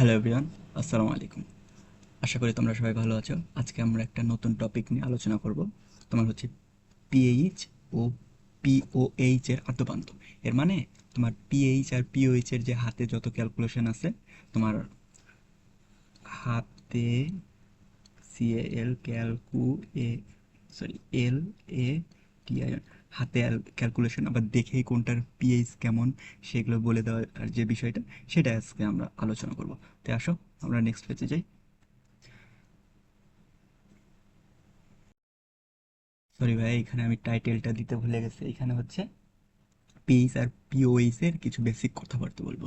Hello everyone আসসালামু আলাইকুম। আশা করি তোমরা সবাই ভালো আছো। আজকে আমরা একটা নতুন টপিক নিয়ে আলোচনা করব। তোমার হচ্ছে পিএইচ ও পিওএইচ এর আদ্যপান্ত। এর মানে তোমার পিএইচ আর পিওএইচ এর যে হাতে যত ক্যালকুলেশন আছে, তোমার হাতে সিএল ক্যালকু এ sorry L A T I হাতে ক্যালকুলেশন আবার দেখেই কোনটার পিএইচ কেমন, সেগুলো বলে দেওয়ার যে বিষয়টা, সেটা আজকে আমরা আলোচনা করব। তো আসো, আমরা নেক্সট পেজে যাই। সরি ভাই, এখানে আমি টাইটেলটা দিতে ভুলে গেছি। এখানে হচ্ছে পিএইচ আর পিওএইচ এর কিছু বেসিক কথাবার্তা বলব।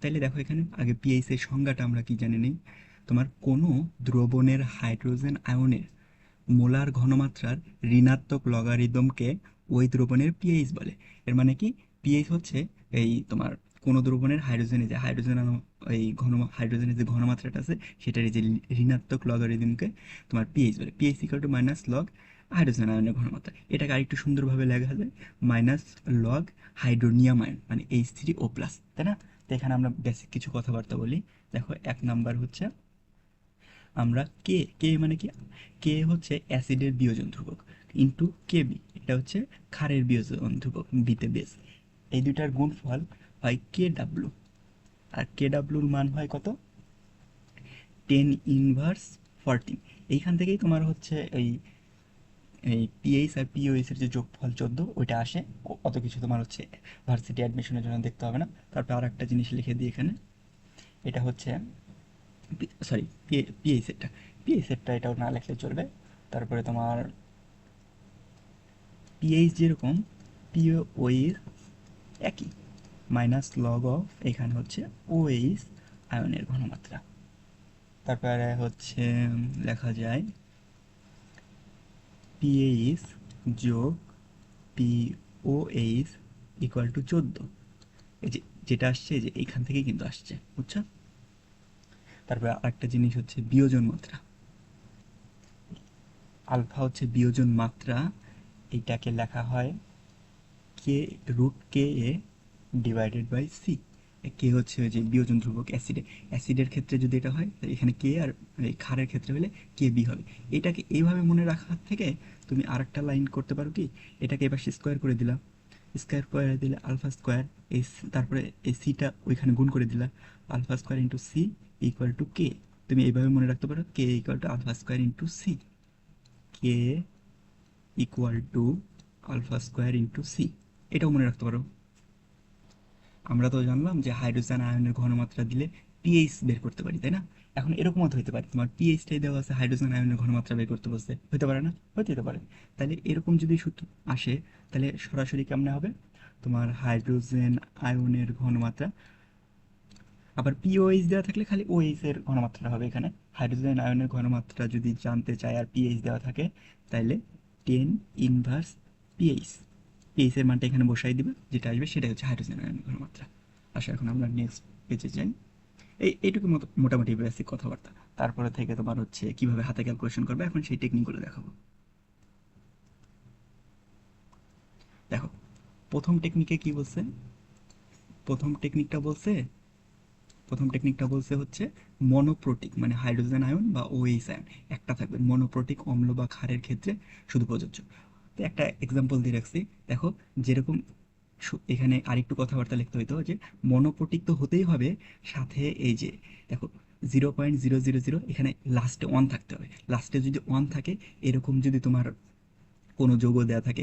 তাইলে দেখো এখানে, আগে পিএইচ এর সংজ্ঞাটা আমরা কি জানি নেই? তোমার কোনো দ্রবণের হাইড্রোজেন আয়নের মোলার ঘনমাত্রার ঋণাত্মক লগারিদমকে ওই দ্রবণের পিএইচ বলে। এর মানে কি? পিএইচ হচ্ছে এই তোমার কোনো দ্রবণের হাইড্রোজেনে যে হাইড্রোজেন এই ঘন হাইড্রোজেনের যে ঘনমাত্রাটা আছে, সেটার যে ঋণাত্মক লগারিদমকে তোমার পিএইচ বলে। PH equal to minus log hydrogen আয়নের ঘনমাত্রা। এটাকে আরেকটু সুন্দরভাবে লেখা যায় মাইনাস লগ হাইড্রোনিয়াম আয়ন মানে এইচ থ্রি ও প্লাস তাই না? তো এখানে আমরা বেসিক কিছু কথাবার্তা বলি। দেখো, এক নাম্বার হচ্ছে আমরা কে কে মানে কি? কে হচ্ছে অ্যাসিডের বিয়োজন ধ্রুবক ইন্টু কে বি এটা হচ্ছে ক্ষারের বিয়োজন ধ্রুবক বিতে বেস এই দুইটার গুণফল হয় কে ডাব্লু আর কে ডাব্লুর মান হয় কত? টেন ইনভার্স ফরটিন এইখান থেকেই তোমার হচ্ছে এই এই পিএইচ আর পিওএইচ এর যে যোগফল চোদ্দ, ওইটা আসে। অত কিছু তোমার হচ্ছে ভার্সিটি অ্যাডমিশনের জন্য দেখতে হবে না। তারপর আর একটা জিনিস লিখে দিই এখানে। এটা হচ্ছে সরি পিএই সেটটা পিএই সেটটা এটাও না লেখলে চলবে। তারপরে তোমার পিএইচ যেরকম পিওএইচ একই। মাইনাস লগ অফ এখানে হচ্ছে ওএইচ আয়নের ঘনমাত্রা। তারপরে হচ্ছে লেখা যায় পিএইচ যোগ পিওএইচ ইকুয়াল টু চোদ্দ। এই যে যেটা আসছে যে এইখান থেকেই কিন্তু আসছে, বুঝছ? তারপরে আরেকটা জিনিস হচ্ছে বিয়োজন মাত্রা। আলফা হচ্ছে বিয়োজন মাত্রা এইটাকে লেখা হয় K root K A divided by C K হচ্ছে ওই যে বিয়োজন ধ্রুবক অ্যাসিডে অ্যাসিডের ক্ষেত্রে যদি এটা হয় এখানে কে আর এই ক্ষারের ক্ষেত্রে হলে কে বি হবে। এটাকে এইভাবে মনে রাখার থেকে তুমি আরেকটা লাইন করতে পারো কি? এটাকে এবার স্কোয়ার করে দিলাম। স্কোয়ার করে দিলে আলফা স্কোয়ার এই তারপরে এই সিটা ওইখানে গুণ করে দিলা alpha square into C equal to K তুমি এইভাবে মনে রাখতে পারো K equal to alpha square into C K equal to alpha square into C এটাও মনে রাখতে পারো। আমরা তো জানলাম যে হাইড্রোজেন আয়নের ঘনমাত্রা দিলে পিএইচ বের করতে পারি, তাই না? এখন এরকমও তো হতে পারে। তোমার পিএইচটাই দেওয়া আছে হাইড্রোজেন আয়নের ঘনমাত্রা বের করতে বলছে। হতে পারে না? হতে পারে। তাহলে এরকম যদি সূত্র আসে, তাহলে সরাসরি কেমনে হবে? তোমার হাইড্রোজেন আয়নের ঘনমাত্রা। আবার পিওএইচ দেওয়া থাকলে খালি ওএইচ এর ঘনমাত্রা হবে এখানে। হাইড্রোজেন আয়নের ঘনমাত্রা যদি জানতে চায় আর পিএইচ দেওয়া থাকে, তাহলে টেন ইনভার্স পিএইচ পিএইচ এর মানটা এখানে বসাই দিবে, যেটা আসবে সেটাই হচ্ছে হাইড্রোজেন আয়নের ঘনমাত্রা। আচ্ছা এখন আমরা নেক্সট পেজে যাই। এই, এইটুকু মোটামুটি বেসিক কথাবার্তা। তারপরে থেকে তোমার হচ্ছে কীভাবে হাতে ক্যালকুলেশন করবে, এখন সেই টেকনিকগুলো দেখাবো। দেখো, প্রথম টেকনিকে কি বলছে? প্রথম টেকনিকটা বলছে, প্রথম টেকনিকটা বলছে হচ্ছে মনোপ্রোটিক মানে হাইড্রোজেন আয়ন বা ওএইচ আয়ন একটা থাকবে। মনোপ্রোটিক অম্ল বা ক্ষারের ক্ষেত্রে শুধু প্রযোজ্য। তো একটা এক্সাম্পল দিয়ে রাখছি। দেখো, যেরকম এখানে আরেকটু কথাবার্তা লিখতে হইতো যে মনোপটিক তো হতেই হবে সাথে এই যে, দেখো zero point zero zero zero এখানে লাস্টে ওয়ান থাকতে হবে। লাস্টে যদি ওয়ান থাকে, এরকম যদি তোমার কোনো যোগ দেওয়া থাকে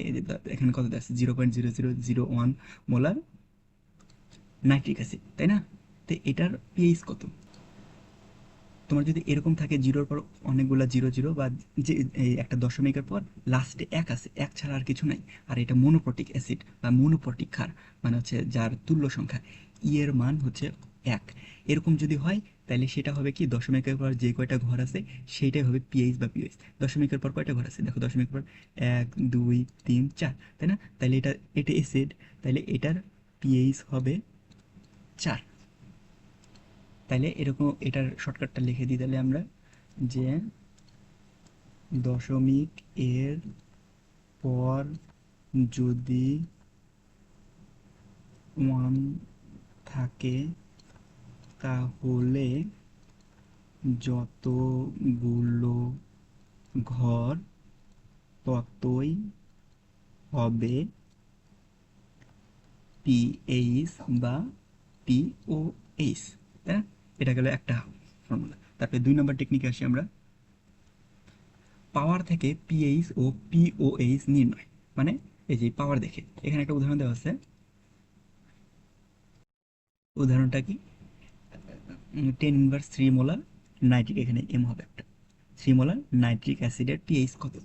এখানে কত দেওয়া আছে? Zero point zero zero zero one molar nitric acid তাই না? তো এটার পিএইচ কত? তোমার যদি এরকম থাকে জিরোর পর অনেকগুলা জিরো জিরো বা যে একটা দশমিকের পর লাস্টে এক আছে, এক ছাড়া আর কিছু নাই। আর এটা মোনোপ্রোটিক অ্যাসিড বা মোনোপ্রোটিক ক্ষার মানে হচ্ছে যার তুল্য সংখ্যা ই এর মান হচ্ছে এক। এরকম যদি হয়, তাহলে সেটা হবে কি দশমিকের পর যে কয়টা ঘর আছে, সেইটাই হবে পিএইচ বা পিএইচ দশমিকের পর কয়টা ঘর আছে? দেখো দশমিকের পর এক, দুই, তিন, চার, তাই না? তাহলে এটা এটা অ্যাসিড তাহলে এটার পিএইচ হবে চার। তাহলে এরকম এটার শর্টকাটটা লিখে দিই তাহলে আমরা যে দশমিক এর পর যদি ওয়ান থাকে তাহলে যতগুলো ঘর ততই হবে পিএইচ বা পিওএইচ তাই এটা গেল একটা ফর্মুলা তারপরে দুই নম্বর টেকনিকে আসি আমরা। পাওয়ার থেকে পিএইচ ও পিওএইচ নির্ণয়। মানে এই যে পাওয়ার দেখে। এখানে একটা উদাহরণ দেওয়া আছে। উদাহরণটা কি? Ten inverse three molar nitric এখানে এম হবে একটা। থ্রি মোলার নাইট্রিক অ্যাসিডের পিএইচ কত?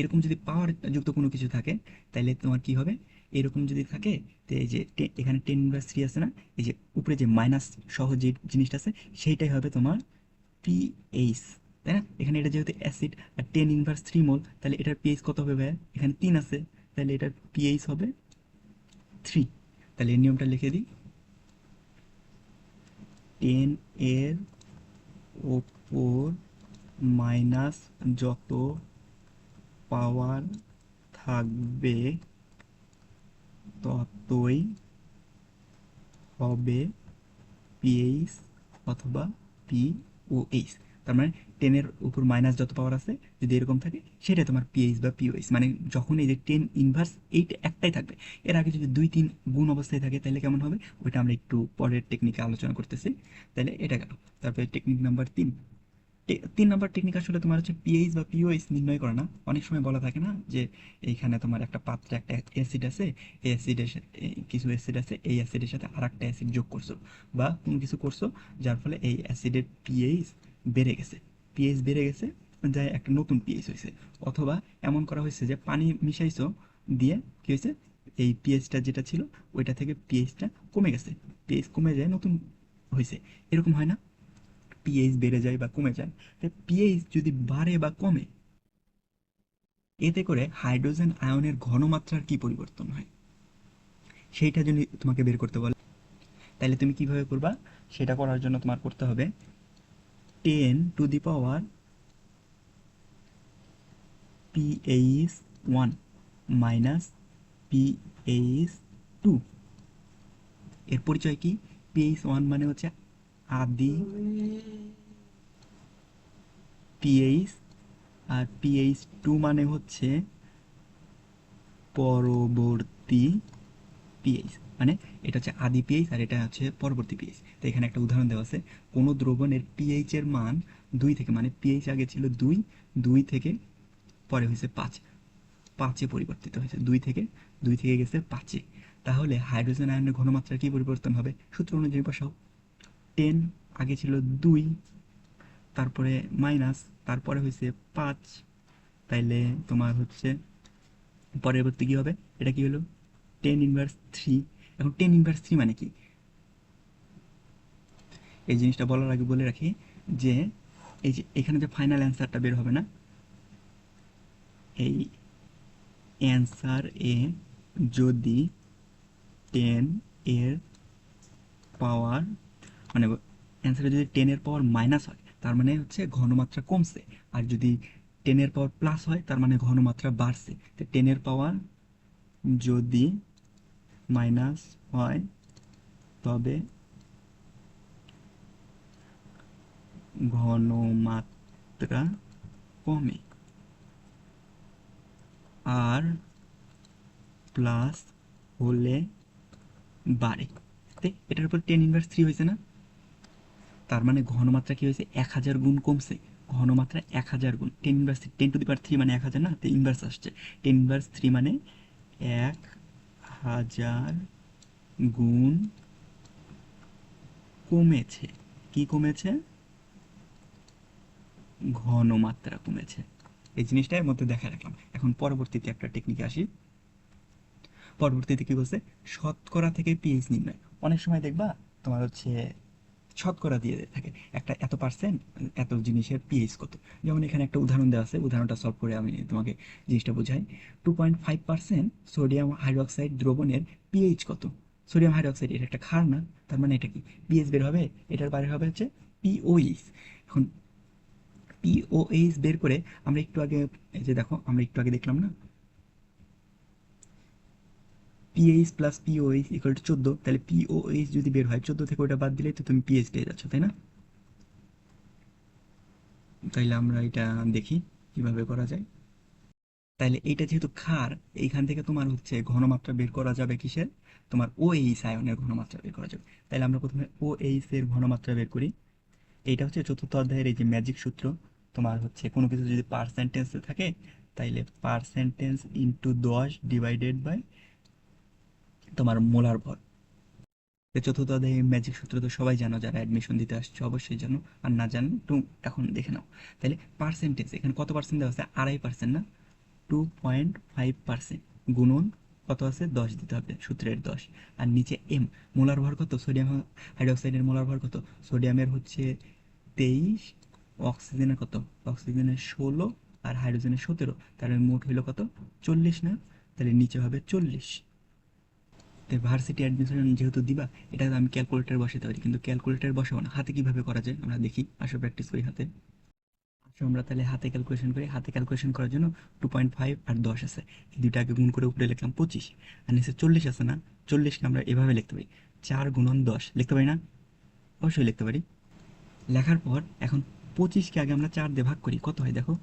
এরকম যদি পাওয়ার যুক্ত কোনো কিছু থাকে তাহলে তোমার কি হবে? এরকম যদি থাকে, তো এই যে এখানে টেন ইনভার্স থ্রি আছে না, এই যে উপরে যে মাইনাস সহ যে জিনিসটা আছে, সেইটাই হবে তোমার পিএইচ তাই না? এখানে এটা যেহেতু অ্যাসিড আর টেন ইনভার্স থ্রি মোল তাহলে এটার পিএইচ কত হবে ভাইয়া? এখানে তিন আছে, তাহলে এটার পিএইচ হবে থ্রি তাহলে এই নিয়মটা লিখে দিই। টেন এর ওপর মাইনাস যত পাওয়ার থাকবে ততই হবে পিএইচ অথবা পিওএইচ তার মানে টেনের উপর মাইনাস যত পাওয়ার আছে, যদি এরকম থাকে সেটা তোমার পিএইচ বা পিওএইচ মানে যখন এই যে টেন ইনভার্স এইটা একটাই থাকবে, এর আগে যদি দুই তিন গুণ অবস্থায় থাকে, তাহলে কেমন হবে? ওইটা আমরা একটু পরের টেকনিকে আলোচনা করতেছি। তাহলে এটা গেল। তারপরে টেকনিক নাম্বার তিন। তিন নাম্বার টেকনিক আসলে তোমার হচ্ছে পিএইচ বা পিওএইচ নির্ণয় করে না। অনেক সময় বলা থাকে না যে এইখানে তোমার একটা পাত্রে একটা অ্যাসিড আছে, এই অ্যাসিডের কিছু অ্যাসিড আছে, এই অ্যাসিডের সাথে আর একটা অ্যাসিড যোগ করছ বা কোনো কিছু করছ, যার ফলে এই অ্যাসিডের পিএইচ বেড়ে গেছে। পিএইচ বেড়ে গেছে যাই একটা নতুন পিএইচ হয়েছে অথবা এমন করা হয়েছে যে পানি মিশাইছো দিয়ে কি হয়েছে এই পিএইচটা যেটা ছিল, ওইটা থেকে পিএইচটা কমে গেছে। পিএইচ কমে যায়, নতুন হয়েছে এরকম হয় না? পিএইচ বেড়ে যায় বা কমে যায় পিএইচ যদি বাড়ে বা কমে, এতে করে হাইড্রোজেন আয়নের ঘনমাত্রার কি পরিবর্তন হয়? সেইটা যদি তোমাকে বের করতে বলে, তাহলে তুমি কীভাবে করবা? সেটা করার জন্য তোমার করতে হবে ten to the power pH one minus pH two এর পরিচয় কি? পিএইচ ওয়ান মানে হচ্ছে আদি, পিএইচ, আর পিএইচ টু মানে হচ্ছে পরবর্তী পিএইচ। মানে এটা হচ্ছে আদি পিএইচ আর এটা হচ্ছে পরবর্তী পিএইচ। তো এখানে একটা উদাহরণ দেওয়া আছে। কোনো দ্রবণের পিএইচ এর মান দুই থেকে মানে পিএইচ আগে ছিল দুই দুই থেকে পরে হয়েছে পাঁচ। পাঁচে পরিবর্তিত হয়েছে। দুই থেকে দুই থেকে গেছে পাঁচে। তাহলে হাইড্রোজেন আয়নের ঘনমাত্রা কি পরিবর্তন হবে? সূত্র অনুযায়ী বসাও। টেন আগে ছিল দুই, তারপরে মাইনাস তারপরে হয়েছে পাঁচ, তাইলে তোমার হচ্ছে, পরবর্তী কি হবে? এটা কি হলো? টেন ইনভার্স থ্রি এখন টেন ইনভার্স থ্রি মানে কি? এই জিনিসটা বলার আগে বলে রাখি যে, এই যে এখানে যে ফাইনাল অ্যান্সারটা বের হবে না, এই অ্যান্সার এ যদি টেন এর পাওয়ার মানে অ্যান্সারে যদি টেনের পাওয়ার মাইনাস হয়, তার মানে হচ্ছে ঘনমাত্রা কমছে। আর যদি টেনের পাওয়ার প্লাস হয়, তার মানে ঘনমাত্রা বাড়ছে। তো টেনের পাওয়ার যদি মাইনাস হয়, তবে ঘনমাত্রা কমে। আর প্লাস হলে বাড়ে। এটার উপর টেন ইনভার্স থ্রি হয়েছে না? তার মানে ঘনমাত্রা কি হয়েছে? এক হাজার গুণ কমছে। ঘনমাত্রা এক হাজার গুণ। Ten inverse ten to the power three মানে এক হাজার না? তো ইনভার্স আসছে। টেন ইনভার্স থ্রি মানে এক হাজার গুণ কমেছে। কি কমেছে? ঘনমাত্রা কমেছে। এই জিনিসটা এর মধ্যে দেখা রাখলাম। এখন পরবর্তীতে একটা টেকনিকে আসি। পরবর্তীতে কি বলছে? শতকরা থেকে পিএইচ নির্ণয়। অনেক সময় দেখবা তোমার হচ্ছে শতকরা দিয়ে থাকে। একটা এত পার্সেন্ট এত জিনিসের পিএইচ কত? যেমন এখানে একটা উদাহরণ দেওয়া আছে, উদাহরণটা সলভ করে আমি তোমাকে জিনিসটা বোঝাই। Two point five percent sodium hydroxide দ্রবণের পিএইচ কত? সোডিয়াম হাইড্রোক্সাইড এটা একটা ক্ষার না, তার মানে এটা কি? পিএইচ বের হবে, এটার বাইরে হবে হচ্ছে পিওইচ এখন পিওএইচ বের করে আমরা একটু আগে, এই যে দেখো, আমরা একটু আগে দেখলাম না? PH plus pOH equal to চোদ্দ, তাহলে পিওএইচ যদি বের হয়, চোদ্দ থেকে ওটা বাদ দিলে তো তুমি পিএইচ পেয়ে যাচ্ছ, তাই না? তাইলে আমরা এটা দেখি কীভাবে করা যায়। তাইলে এটা যেহেতু ক্ষার, এইখান থেকে তোমার হচ্ছে ঘনমাত্রা বের করা যাবে কিসের? তোমার ও এইচ আয়নের ঘনমাত্রা বের করা যাবে। তাইলে আমরা প্রথমে ও এইচ এর ঘনমাত্রা বের করি। এইটা হচ্ছে চতুর্থ অধ্যায়ের এই যে ম্যাজিক সূত্র, তোমার হচ্ছে কোনো কিছু যদি পার্সেন্টেন্সে থাকে, তাইলে পার্সেন্টেন্স ইন্টু দশ ডিভাইডেড বাই তোমার মোলার ভর চতুর্থ অধ্যায়ের ম্যাজিক সূত্র তো সবাই জানো, যারা অ্যাডমিশন দিতে আসছে অবশ্যই জানো। আর না জানো, একটু এখন দেখে নাও। তাহলে পার্সেন্টেজ এখানে কত পার্সেন্ট দেওয়া আছে? আড়াই পার্সেন্ট না? টু পয়েন্ট ফাইভ পার্সেন্ট গুণন কত আছে? দশ দিতে হবে, সূত্রের দশ। আর নিচে এম মোলার ভর কত? সোডিয়াম হাইড্রোক্সাইডের মোলার ভর কত? সোডিয়ামের হচ্ছে তেইশ অক্সিজেনের কত? অক্সিজেনের ষোলো আর হাইড্রোজেনের সতেরো। তার মোট হইল কত? চল্লিশ না? তাহলে নিচে হবে চল্লিশ। তো ভার্সিটি অ্যাডমিশন যেহেতু দিবা, এটা আমি ক্যালকুলেটার বসাতে পারি। কিন্তু ক্যালকুলেটার বসাবো না। হাতে কীভাবে করা যায়? আমরা দেখি। আসো প্র্যাকটিস করি হাতে। আসো আমরা তাহলে হাতে ক্যালকুলেশন করি। হাতে ক্যালকুলেশন করার জন্য টু পয়েন্ট ফাইভ আর দশ আছে। এই দুইটাকে গুণ করে উপরে লিখলাম পঁচিশ। আর নিচে চল্লিশ আছে না? চল্লিশকে আমরা এভাবে লিখতে পারি। চার গুণন দশ। লিখতে পারি না? অবশ্যই লিখতে পারি। লেখার পর এখন পঁচিশকে আগে আমরা চার দিয়ে ভাগ করি। কত হয় দেখো?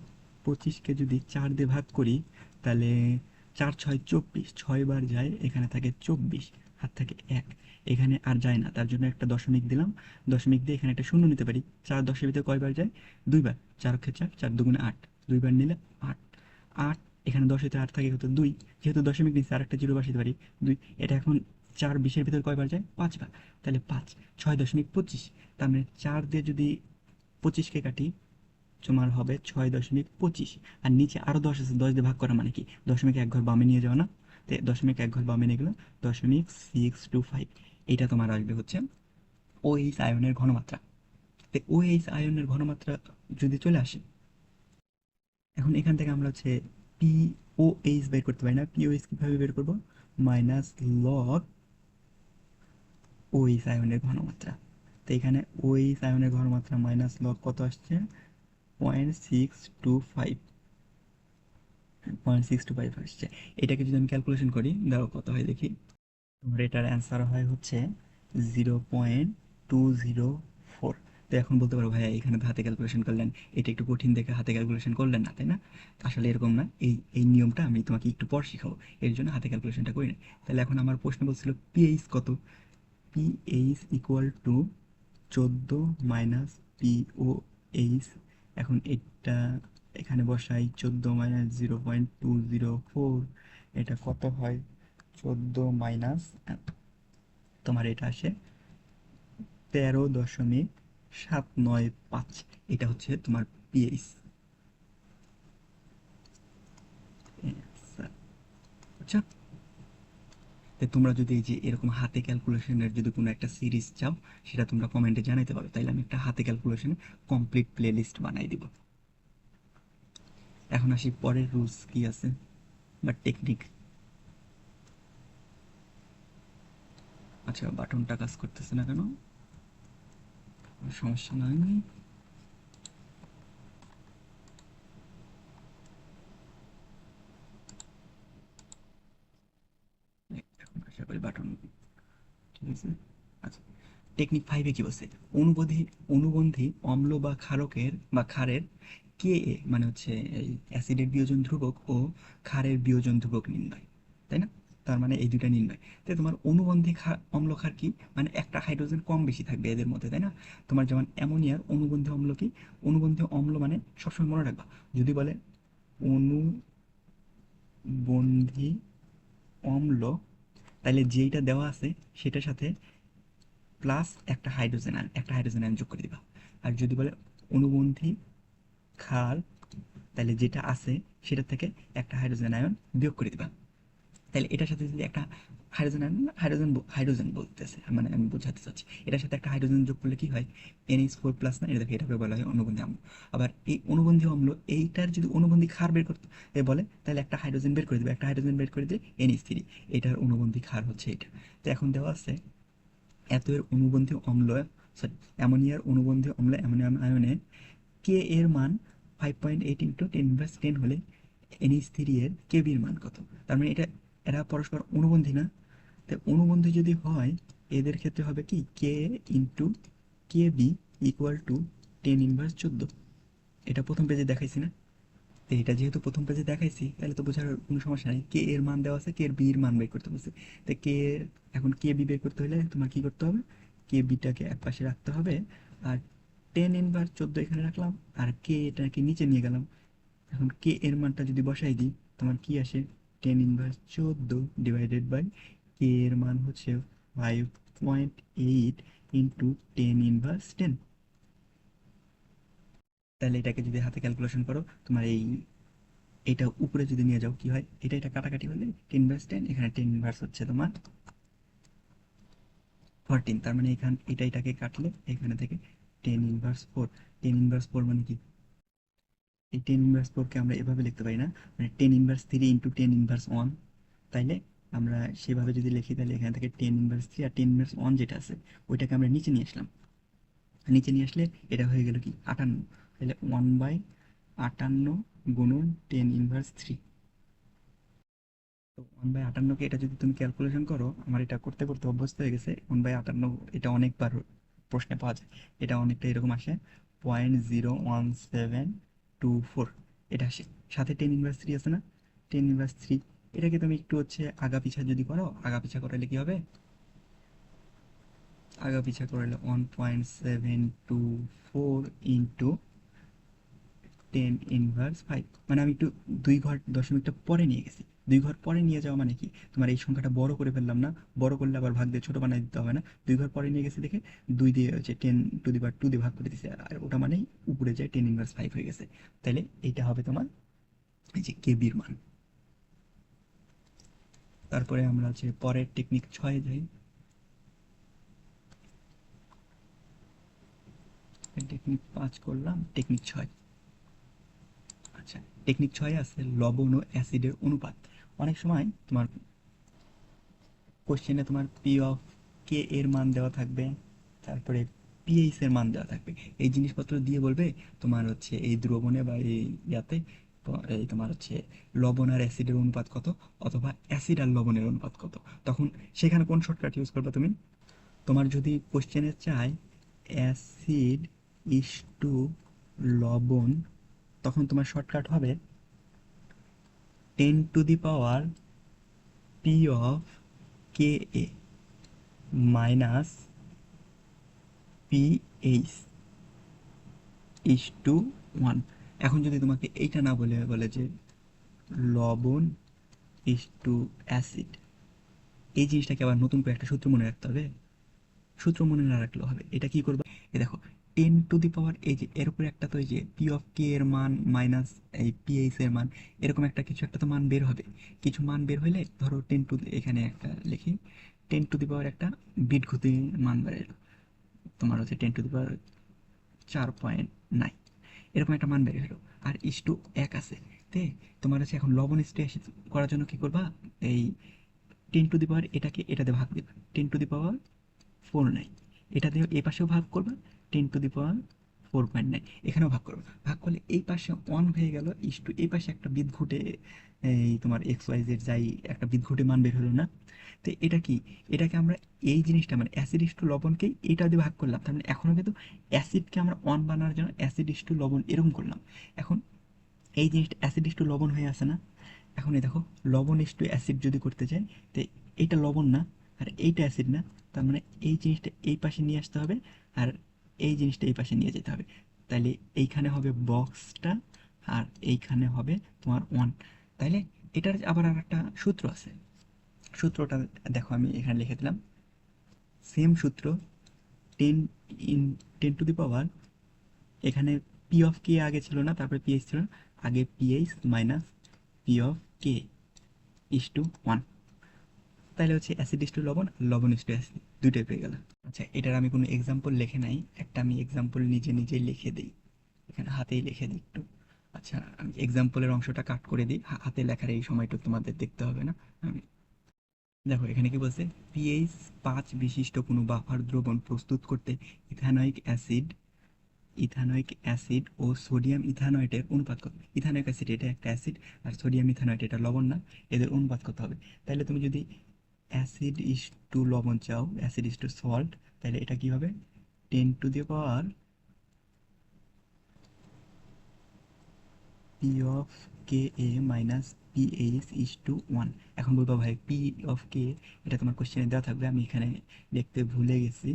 পঁচিশকে যদি চার দিয়ে ভাগ করি, তাহলে চার ছয় চব্বিশ, ছয় বার যায়, এখানে থাকে চব্বিশ, হাত থাকে এক। এখানে আর যায় না, তার জন্য একটা দশমিক দিলাম। দশমিক দিয়ে এখানে একটা শূন্য নিতে পারি। চার দশের ভিতরে কয়বার যায়? দুইবার। চার অক্ষে চার চার দুগুণে আট। দুইবার নিলে আট। আট, এখানে দশেতে আট থাকে কত দুই। যেহেতু দশমিক নিচ্ছে আর একটা জিরো বসাতে পারি, দুই। এটা এখন চার বিশের ভিতরে কয়বার যায়? পাঁচবার। তাহলে পাঁচ, ছয় দশমিক পঁচিশ। তার মানে চার দিয়ে যদি পঁচিশকে কাটি তোমার হবে ছয় দশমিক পঁচিশ। আর নিচে আরও দশ আছে, দশ দিয়ে ভাগ করা মানে কি? দশমিক এক ঘর বামে নিয়ে যাওয়া না। তো দশমিক এক ঘর বামে নিয়ে গেলে দশমিক সিক্স টু ফাইভ এটা তোমার আসবে হচ্ছে ও এইচ আয়নের ঘনমাত্রা। তো ও এইচ আয়নের ঘনমাত্রা যদি চলে আসে, এখন এখান থেকে আমরা হচ্ছে পি ও এইচ বের করতে পারি না। পি ও এইচ কীভাবে বের করব? মাইনাস লগ ও এইচ আয়নের ঘনমাত্রা। তো এখানে ও এইচ আয়নের ঘনমাত্রা মাইনাস লগ কত আসছে? Point six two five point six two five আসছে। এটাকে যদি আমি ক্যালকুলেশন করি, দেখো কত হয় দেখি। তোমার এটার অ্যান্সার হয় হচ্ছে zero point two zero four তো এখন বলতে পারো ভাইয়া, এখানে হাতে ক্যালকুলেশন করলেন, এটা একটু কঠিন দেখে হাতে ক্যালকুলেশন করলেন না, তাই না? আসলে এরকম না, এই এই নিয়মটা আমি তোমাকে একটু পর শিখাবো, এর জন্য হাতে ক্যালকুলেশনটা করি না। তাহলে এখন আমার প্রশ্ন বলছিল পিএইচ কত? পিএইচ ইকুয়াল টু চোদ্দ মাইনাস পিও এইচ এখন এটা এখানে বসাই চোদ্দ minus zero point two zero four এটা কত হয়? চোদ্দ মাইনাস তোমার এটা আসে তেরো দশমিক সাত নয় পাঁচ, এটা হচ্ছে তোমার পিএইচ আচ্ছা। তোমরা যদি এই যে এরকম হাতে ক্যালকুলেশনের যদি কোনো একটা সিরিজ চাও, সেটা তোমরা কমেন্টে জানাইতে পারো। তাইলে আমি একটা হাতে ক্যালকুলেশনে কমপ্লিট প্লে লিস্ট বানাই দিব। এখন আসি পরের রুলস কি আছে বা টেকনিক আচ্ছা বাটনটা কাজ করতেছে না কেন সমস্যা নাই। করি বাটন ঠিক আছে? আচ্ছা। টেকনিক ফাইভে কি বলছে? অনুবন্ধী অনুবন্ধী, অম্ল বা ক্ষারকের বা ক্ষারের কে এ? মানে হচ্ছে এই অ্যাসিডের বিয়োজন ধ্রুবক ও ক্ষারের বিয়োজন ধ্রুবক নির্ণয়। তাই না? তার মানে এই দুটা নির্ণয়। তাই তোমার অনুবন্ধী অম্ল ক্ষার কি? মানে একটা হাইড্রোজেন কম বেশি থাকবে এদের মধ্যে, তাই না? তোমার যেমন অ্যামোনিয়ার অনুবন্ধী অম্ল কি? অনুবন্ধী অম্ল মানে সবসময় মনে রাখবা। যদি বলে অনুবন্ধী অম্ল তাহলে যেইটা দেওয়া আছে সেটার সাথে প্লাস একটা হাইড্রোজেন আয়ন একটা হাইড্রোজেন আয়ন যোগ করে দিবা। আর যদি বলে অনুবন্ধী খাল তাহলে যেটা আছে সেটা থেকে একটা হাইড্রোজেন আয়ন বিয়োগ করে দিবা। তাহলে এটার সাথে যদি একটা হাইড্রোজেন হাইড্রোজেন হাইড্রোজেন বলতেছে মানে আমি বোঝাতে চাচ্ছি। এটার সাথে একটা হাইড্রোজেন যোগ করলে কি হয়? এন এইচ ফোর প্লাস না এটা এটাকে বলা হয় অনুবন্ধী অম্ল আবার এই অনুবন্ধী অম্ল এইটার যদি অনুবন্ধী ক্ষার বের করতে বলে, তাহলে একটা হাইড্রোজেন বের করে দেবে। একটা হাইড্রোজেন বের করে দিয়ে এনএইচ থ্রি এটার অনুবন্ধী ক্ষার হচ্ছে এটা তো এখন দেওয়া আছে, এত এর অনুবন্ধী অম্ল সরি অ্যামোনিয়ার অনুবন্ধী অম্ল, অ্যামোনিয়াম আয়নে কে এর মান five point eight into ten inverse ten হলে এন এইচ থ্রি এর কেবির মান কত? তার মানে এটা এরা পরস্পর অনুবন্ধী না। তো অনুবন্ধী যদি হয়, এদের ক্ষেত্রে হবে কি? K into K B equal to ten inverse চোদ্দ। এটা প্রথম পেজে দেখাইছি না। তো এটা যেহেতু প্রথম পেজে দেখাইছি, তাহলে তো বোঝার কোনো সমস্যা নেই। কে এর মান দেওয়া আছে কে এর বি এর মান বের করতে বলছে তো কে এখন কে বি বের করতে হলে তোমার কি করতে হবে? কে বিটাকে এক পাশে রাখতে হবে। আর টেন ইনভার্স চোদ্দ এখানে রাখলাম, আর কে এটাকে নিচে নিয়ে গেলাম। এখন কে এর মানটা যদি বসাই দিই, তোমার কি আসে? টেন ইনভার্স চোদ্দ ডিভাইডেড বাই কে এর মান হচ্ছে five point eight into ten inverse ten তাহলে এটাকে যদি হাতে ক্যালকুলেশন করো, তোমার এই, এটা উপরে যদি নিয়ে যাও, কি হয়? এটা এটা কাটাকাটি হলে টেন ইনভার্স টেন এখানে টেন ইনভার্স হচ্ছে তোমার ফোরটিন তার মানে এখান, এটা এটাকে কাটলে এখানে থেকে ten inverse four ten inverse four মানে কি? এই টেন ইনভার্স ফোরকে আমরা এভাবে লিখতে পারি না। মানে ten inverse three into ten inverse one তাইলে আমরা সেভাবে যদি লিখি তাহলে এখান থেকে টেন ইনভার্স থ্রি আর টেন ইনভার্স ওয়ান যেটা আছে, ওইটাকে আমরা নিচে নিয়ে আসলাম। নিচে নিয়ে আসলে এটা হয়ে গেল কি? আটান্ন। তাহলে ওয়ান বাই আটান্ন গুণন টেন ইনভার্স থ্রি তো ওয়ান বাই আটান্নকে এটা যদি তুমি ক্যালকুলেশন করো, আমার এটা করতে করতে অভ্যস্ত হয়ে গেছে। ওয়ান বাই আটান্ন এটা অনেকবার প্রশ্নে পাওয়া যায়। এটা অনেকটা এরকম আসে। Point zero one seven two four এটা আসে। সাথে টেন ইনভার্স থ্রি আছে না? টেন ইনভার্স থ্রি এটাকে তুমি একটু হচ্ছে আগা পিছা যদি করো আগা পিছা করালে কি হবে? আগা পিছা করালে one point seven two four into ten inverse five মানে আমি একটু দুই ঘর দশমিকটা পরে নিয়ে গেছি। দুই ঘর পরে নিয়ে যাওয়া মানে কি? তোমার এই সংখ্যাটা বড় করে ফেললাম না? বড় করলে আবার ভাগ দিয়ে ছোটো বানাই দিতে হবে না? দুই ঘর পরে নিয়ে গেছি দেখে দুই দিয়ে হচ্ছে ten to the power two দিয়ে ভাগ করে দিছে। আর ওটা মানেই উপরে যায় টেন ইনভার্স ফাইভ হয়ে গেছে। তাহলে এইটা হবে তোমার এই যে কেবির মান। তারপরে আমরা হচ্ছে পরের টেকনিক ছয়ে যাই। টেকনিক পাঁচ করলাম টেকনিক ছয়। আচ্ছা টেকনিক ছয় আছে লবণ ও অ্যাসিডের অনুপাত। অনেক সময় তোমার কোশ্চেনে তোমার পি অফ কে এর মান দেওয়া থাকবে, তারপরে পিএইচ এর মান দেওয়া থাকবে। এই জিনিসপত্র দিয়ে বলবে তোমার হচ্ছে এই দ্রবণে বা এই ইয়াতে এই তোমার হচ্ছে লবণ আর অ্যাসিডের অনুপাত কত অথবা অ্যাসিড আর লবণের অনুপাত কত। তখন সেখানে কোন শর্টকাট ইউজ করবে তুমি? তোমার যদি কোশ্চেনে চাই অ্যাসিড ইস টু লবণ, তখন তোমার শর্টকাট হবে ten to the power p of K a minus pH is to one এখন যদি তোমাকে এইটা না বলে বলে যে লবণ ইস টু অ্যাসিড এই জিনিসটাকে আবার নতুন করে একটা সূত্র মনে রাখতে হবে। সূত্র মনে না রাখলেও হবে। এটা কি করবে? এই দেখো টেন টু দি পাওয়ার এই যে, এর উপরে একটা তো এই যে পি অফ কে এর মান মাইনাস এই পিএইচ এর মান, এরকম একটা কিছু একটা তো মান বের হবে। কিছু মান বের হলে ধরো টেন টু এখানে একটা লিখি টেন টু দি পাওয়ার একটা বিট ঘুতি মান বের এলো তোমার হচ্ছে টেন টু দি পাওয়ার চার পয়েন্ট নাইন এরকম একটা মান বের হলো আর ইস টু এক আছে, তে তোমার হচ্ছে এখন লবণ স্টেশ করার জন্য কি করবা? এই টেন টু দি পাওয়ার এটাকে, এটাতে ভাগ দিবা। Ten to the power four nine এটা দিয়ে এই পাশেও ভাগ করবা। Ten to the power four point nine এখানেও ভাগ করবে ভাগ করলে এই পাশে অন হয়ে গেল ইস টু এই পাশে একটা বিদঘুটে এই তোমার এক্স ওয়াই জেড যাই, একটা বিদঘুটে মান বের হলো না। তো এটা কি? এটাকে আমরা এই জিনিসটা মানে অ্যাসিড ইস টু লবণকে এটা দিয়ে ভাগ করলাম। তার মানে এখনও কিন্তু অ্যাসিডকে আমরা অন বানানোর জন্য অ্যাসিড ইস টু লবণ এরকম করলাম। এখন এই জিনিসটা অ্যাসিড ইস টু লবণ হয়ে আসে না। এখন এই দেখো, লবণ ইস টু অ্যাসিড যদি করতে চাই, তো এইটা লবণ না, আর এইটা অ্যাসিড না। তার মানে এই জিনিসটা এই পাশে নিয়ে আসতে হবে। আর এই জিনিসটা এই পাশে নিয়ে যেতে হবে। তাহলে এইখানে হবে বক্সটা আর এইখানে হবে তোমার ওয়ান তাইলে এটার আবার আর একটা সূত্র আছে। সূত্রটা দেখো আমি এখানে লিখে দিলাম। সেম সূত্র ten in ten to the power এখানে পি অফ কে আগে ছিল না, তারপরে পিএইচ ছিল আগে pH minus p of K is to one তাহলে হচ্ছে অ্যাসিড ইস টু লবণ লবণ ইস টু অ্যাসিড দুইটাই পেয়ে গেল। আচ্ছা এটার আমি কোনো এক্সাম্পল লিখে নাই, একটা আমি এক্সাম্পল নিজে নিজেই লিখে দিই। এখানে হাতেই লিখে দিই একটু। আচ্ছা আমি এক্সাম্পলের অংশটা কাট করে দিই। হাতে লেখার এই সময়টুকু তোমাদের দেখতে হবে না। আমি দেখো, এখানে কি বলছে? পিএইচ পাঁচ বিশিষ্ট কোনো বাফার দ্রবণ প্রস্তুত করতে ইথানয়িক অ্যাসিড ইথানোয়িক অ্যাসিড ও সোডিয়াম ইথানয়েটের অনুপাত কত? ইথানোয়িক অ্যাসিড এটা একটা অ্যাসিড আর সোডিয়াম ইথানয়েট এটা লবণ না, এদের অনুপাত কত হবে? তাহলে তুমি যদি অ্যাসিড ইস টু লবণ চাও, অ্যাসিড ইস টু সল্ট, তাহলে এটা কি হবে ten to the power p of K a minus pH is to one এখন বলব ভাই পি অফ কে এটা তোমার কোশ্চেনে দেওয়া থাকবে, আমি এখানে দেখতে ভুলে গেছি।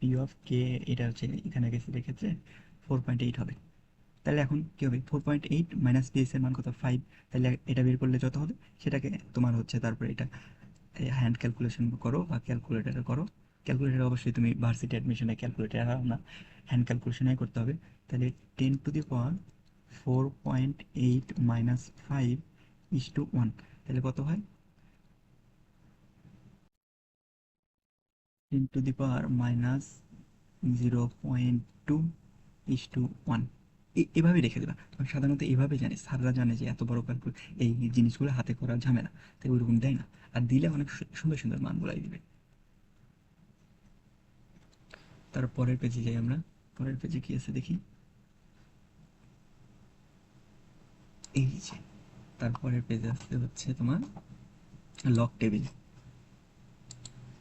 পি অফ কে এটা হচ্ছে এখানে গেছি ক্ষেত্রে ফোর পয়েন্ট এইট হবে। তাহলে এখন কী হবে? Four point eight minus p এর মান কত? ফাইভ তাহলে এটা বের করলে যত হবে? সেটাকে তোমার হচ্ছে তারপরে এটা হ্যান্ড ক্যালকুলেশন করো বা ক্যালকুলেটারে করো। ক্যালকুলেটার অবশ্যই তুমি ভার্সিটি অ্যাডমিশনে ক্যালকুলেটার না হ্যান্ড ক্যালকুলেশনে করতে হবে। তাহলে ten to the power four point eight minus five is to one তাহলে কত হয়? Ten to the power minus zero point two is to one এভাবে রেখে দেবা তবে সাধারণত এভাবে জানে, স্যাররা জানে যে এত বড় ক্যালকুল এই জিনিসগুলো হাতে করা ঝামেলা। তাই ওইরকম দেয় না। আর দিলে অনেক সুন্দর সুন্দর মান বলাই দিবে। তার পরের পেজে যাই আমরা। পরের পেজে কি আছে দেখি? এই যে তারপরের পেজে আসতে হচ্ছে তোমার লক টেবিল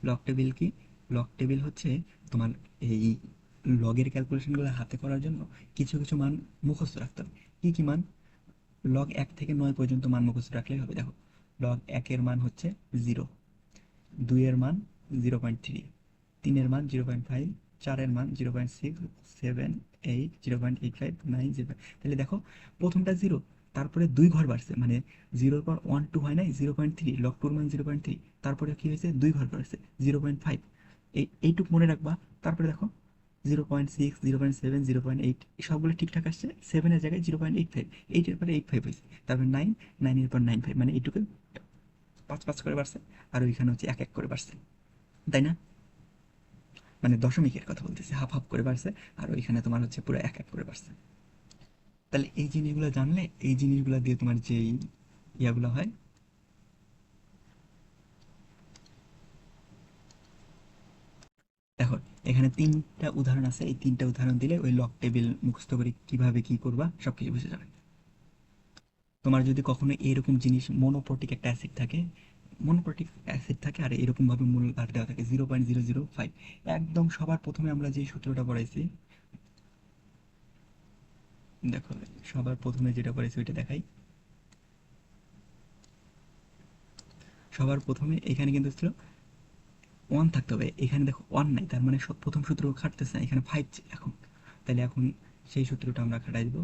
লক টেবিল কি? লক টেবিল হচ্ছে তোমার এই লগের ক্যালকুলেশনগুলো হাতে করার জন্য কিছু কিছু মান মুখস্থ রাখতে হবে। কী কী মান? লগ এক থেকে নয় পর্যন্ত মান মুখস্থ রাখলেই হবে। দেখো লগ একের মান হচ্ছে জিরো দুইয়ের মান জিরো পয়েন্ট থ্রি তিনের মান জিরো পয়েন্ট ফাইভ চারের মান zero point six seven eight zero point eight five nine zero তাহলে দেখো প্রথমটা জিরো তারপরে দুই ঘর বাড়ছে মানে জিরোর পর ওয়ান টু হয় নাই জিরো পয়েন্ট থ্রি লক টুর মান জিরো পয়েন্ট থ্রি তারপরে কী হয়েছে দুই ঘর বাড়ছে জিরো পয়েন্ট ফাইভ এই এইটুকু মনে রাখবা তারপরে দেখো zero point six zero point seven zero point eight সবগুলো ঠিকঠাক আসছে সেভেনের জায়গায় জিরো পয়েন্ট এইট ফাইভ এইটের পরে এইট ফাইভ হয়েছে তারপর নাইন নাইনের পর নাইন ফাইভ মানে এইটুকু পাঁচ পাঁচ করে বাড়ছে, আর ওইখানে হচ্ছে এক এক করে বাড়ছে। তাই না? মানে দশমিকের কথা বলতেছি, হাফ হাফ করে বাড়ছে, আর ওইখানে তোমার হচ্ছে পুরো এক এক করে বাড়ছে। তাহলে এই জিনিসগুলো জানলে, এই জিনিসগুলো দিয়ে তোমার যে ইয়াগুলো হয়, দেখো, এখানে তিনটা উদাহরণ আছে, এই তিনটা উদাহরণ দিলে ওই লক টেবিল মুখস্থ করে কীভাবে কি করবা, সবকিছু বুঝে যাবে। তোমার যদি কখনো এরকম জিনিস মোনোপ্রোটিক একটা অ্যাসিড থাকে মোনোপ্রোটিক অ্যাসিড থাকে আর এরকম ভাবে মূল আর দেওয়া থাকে zero point zero zero five একদম সবার প্রথমে আমরা যে সূত্রটা পড়াইছি, দেখো, সবার প্রথমে যেটা পড়াইছি ওইটা দেখাই। সবার প্রথমে এখানে কিন্তু ছিল ওয়ান থাকতে হবে। এখানে দেখো ওয়ান নাই, তার মানে প্রথম সূত্র খাটতেছে না, এখানে ফাইভ এখন। তাহলে এখন সেই সূত্রটা আমরা খাটাই দেবো।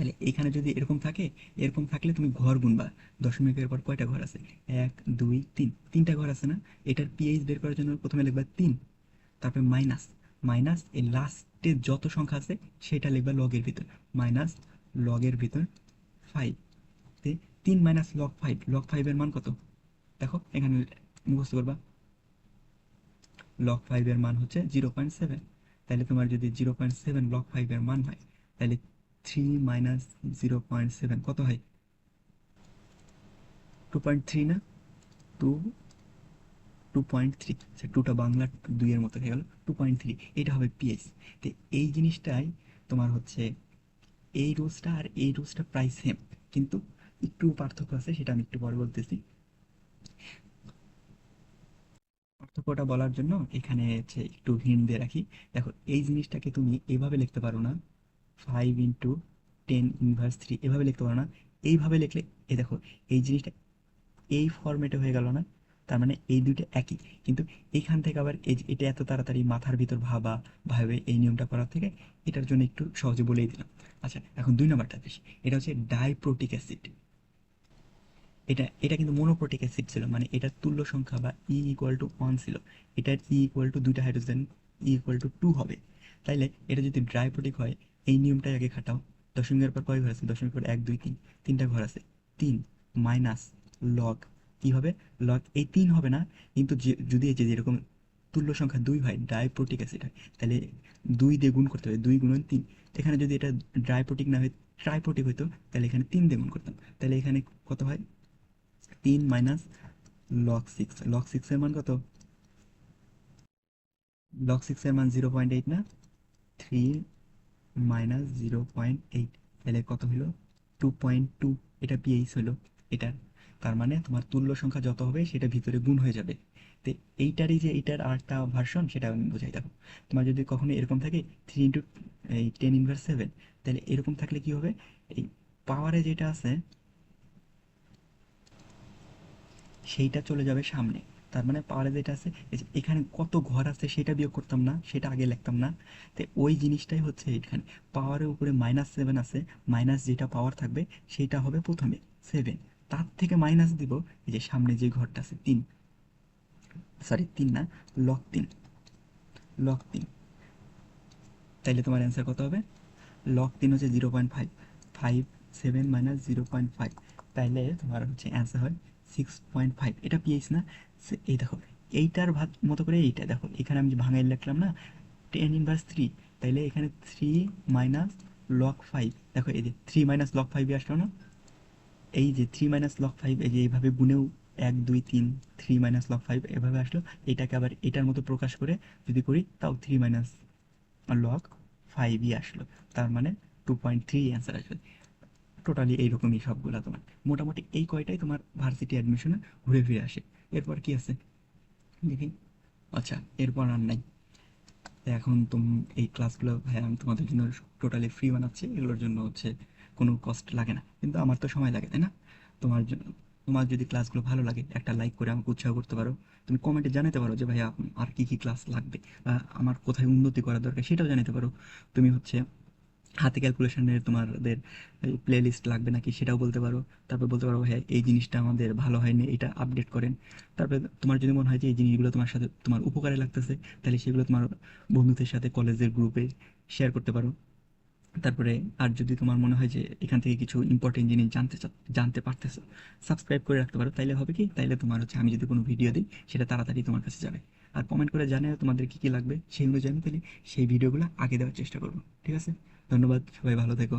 তাহলে এখানে যদি এরকম থাকে, এরকম থাকলে তুমি ঘর গুনবা দশমিকের পর কয়টা ঘর আছে? এক, দুই, তিন। তিনটা ঘর আছে না? এটার পিএইচ বের করার জন্য প্রথমে লিখবা তিন, তারপরে মাইনাস মাইনাস এই লাস্টে যত সংখ্যা আছে, সেটা লিখবা লগের ভিতর। মাইনাস লগের ভিতর ফাইভ তিন মাইনাস লগ ফাইভ লগ ফাইভের মান কত? দেখো, এখানে মুখস্থ করবা। লগ ফাইভের মান হচ্ছে জিরো পয়েন্ট সেভেন তাহলে তোমার যদি জিরো পয়েন্ট সেভেন লগ ফাইভের মান হয়, তাহলে three minus zero point seven কত হয়? টু পয়েন্ট থ্রি না? টু টু পয়েন্ট থ্রি সে টুটা বাংলা দুইয়ের মতো হয়ে গেল টু পয়েন্ট থ্রি এটা হবে পিএইচ তো এই জিনিসটাই তোমার হচ্ছে এই রোজটা আর এই রোজটা প্রায় সেম কিন্তু একটু পার্থক্য আছে, সেটা আমি একটু পরে বলতেছি। পার্থক্যটা বলার জন্য এখানে হচ্ছে একটু হিন্ট দিয়ে রাখি। দেখো, এই জিনিসটাকে তুমি এভাবে লিখতে পারো না five into ten inverse three এভাবে লিখতে পারো না। এইভাবে লিখলে, এই দেখো, এই জিনিসটা এই ফরম্যাটে হয়ে গেল না, তার মানে এই দুইটা একই। কিন্তু এইখান থেকে আবার এটা এত তাড়াতাড়ি মাথার ভিতর ভাবা, ভাবে এই নিয়মটা করার থেকে, এটার জন্য একটু সহজে বলেই দিলাম। আচ্ছা এখন দুই নম্বরটা বেশি। এটা হচ্ছে ডাইপ্রোটিক অ্যাসিড এটা এটা কিন্তু মোনোপ্রোটিক অ্যাসিড ছিল মানে এটার তুল্য সংখ্যা বা ই ইকুয়াল টু ওয়ান ছিল। এটার ই ইকুয়াল টু দুইটা hydrogen e equal to two হবে। তাইলে এটা যদি ড্রাই প্রোটিক হয় এই নিয়মটাই আগে খাটাও। দশমিকের পর কয় ঘর আছে? দশমিকের পর এক, দুই, তিন। তিনটা ঘর আছে। তিন মাইনাস লগ কি হবে? লগ এই তিন হবে না, কিন্তু যদি এই যে যেরকম তুল্য সংখ্যা দুই হয় ডাইপ্রোটিক অ্যাসিড হয়, তাহলে দুই দিয়ে গুণ করতে হবে। দুই গুণন তিন। এখানে যদি এটা ড্রাইপ্রোটিক না হয় ট্রাইপ্রোটিক হইতো, তাহলে এখানে তিন দিয়ে গুণ করতাম। তাহলে এখানে কত হয়? তিন মাইনাস লগ সিক্স লগ সিক্সের মান কত? লগ সিক্সের মান জিরো পয়েন্ট এইট না? Three minus zero point eight. তাহলে কত হলো? Two point two. এটা পিএইচ হলো। এটার তার মানে তোমার তুল্য সংখ্যা যত হবে সেটা ভিতরে গুণ হয়ে যাবে। তো এইটারই যে এইটার আরেকটা ভার্সন সেটা আমি বোঝাই দেখো তোমার যদি কখনো এরকম থাকে থ্রি ইন্টু এই টেন ইনভার্স সেভেন তাহলে এরকম থাকলে কি হবে? এই পাওয়ারে যেটা আছে, সেইটা চলে যাবে সামনে। তার মানে পাওয়ারে যেটা আছে এখানে কত ঘর আছে সেটা বিয়োগ করতাম না, সেটা আগে লিখতাম না। তো ওই জিনিসটাই হচ্ছে এখানে। পাওয়ারের উপরে মাইনাস সেভেন আছে মাইনাস যেটা পাওয়ার থাকবে, সেটা হবে প্রথমে সেভেন তার থেকে মাইনাস দিব, এই যে সামনে যে ঘরটা আছে, তিন। সরি তিন না লক তিন। লক তিন। তাইলে তোমার অ্যান্সার কত হবে? লক তিন হচ্ছে zero point five five seven minus zero point five তাইলে তোমার হচ্ছে অ্যান্সার হয় সিক্স পয়েন্ট ফাইভ এটা পিএইচ না? এই দেখো, এইটার ভাগ মতো করে এইটা দেখো, এখানে আমি যে ভাঙাই লিখলাম না টেন ইনভার্স থ্রি তাইলে এখানে থ্রি মাইনাস লক ফাইভ দেখো এই যে থ্রি মাইনাস লক ফাইভে আসলো না? এই যে থ্রি মাইনাস লক ফাইভ এই যে এইভাবে গুনেও এক, দুই, তিন থ্রি মাইনাস লক ফাইভ এভাবে আসলো, এটাকে আবার এটার মতো প্রকাশ করে যদি করি, তাও থ্রি মাইনাস লক ফাইভই আসলো, তার মানে টু পয়েন্ট থ্রি অ্যান্সার আসবে। টোটালি এইরকমই সবগুলো তোমার। মোটামুটি এই কয়টাই তোমার ভার্সিটি অ্যাডমিশনে ঘুরে ফিরে আসে। এরপর কি আছে? দেখি। আচ্ছা এরপর আর নাই। এখন তুম, এই ক্লাসগুলো ভাই আমি তোমাদের জন্য টোটালি ফ্রি বানাচ্ছি। এগুলোর জন্য হচ্ছে কোনো কস্ট লাগে না। কিন্তু আমার তো সময় লাগে, তাই না? তোমার জন্য তোমার যদি ক্লাসগুলো ভালো লাগে, একটা লাইক করে আমাকে উৎসাহ করতে পারো। তুমি কমেন্টে জানাতে পারো যে, ভাইয়া, আর কি কি ক্লাস লাগবে? বা আমার কোথায় উন্নতি করা দরকার, সেটাও জানাতে পারো। তুমি হচ্ছে হাতে ক্যালকুলেশনের তোমাদের প্লে লিস্ট লাগবে নাকি সেটাও বলতে পারো। তারপর বলতে পারো হ্যাঁ এই জিনিসটা আমাদের ভালো হয়নি, এটা আপডেট করেন। তারপরে তোমার যদি মনে হয় যে এই জিনিসগুলো তোমার সাথে, তোমার উপকারে লাগতেছে, তাহলে সেগুলো তোমার বন্ধুদের সাথে, কলেজের গ্রুপে শেয়ার করতে পারো। তারপরে আর যদি তোমার মনে হয় যে এখান থেকে কিছু ইম্পর্টেন্ট জিনিস জানতে জানতে পারতেছো সাবস্ক্রাইব করে রাখতে পারো। তাইলে হবে কি? তাইলে তোমার হচ্ছে আমি যদি কোনো ভিডিও দিই, সেটা তাড়াতাড়ি তোমার কাছে যাবে। আর কমেন্ট করে জানাও তোমাদের কী কী লাগবে, সেই অনুযায়ী আমি তাহলে সেই ভিডিওগুলো আগে দেওয়ার চেষ্টা করব। ঠিক আছে? ধন্যবাদ সবাই ভালো থেকো।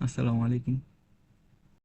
আসসালামু আলাইকুম।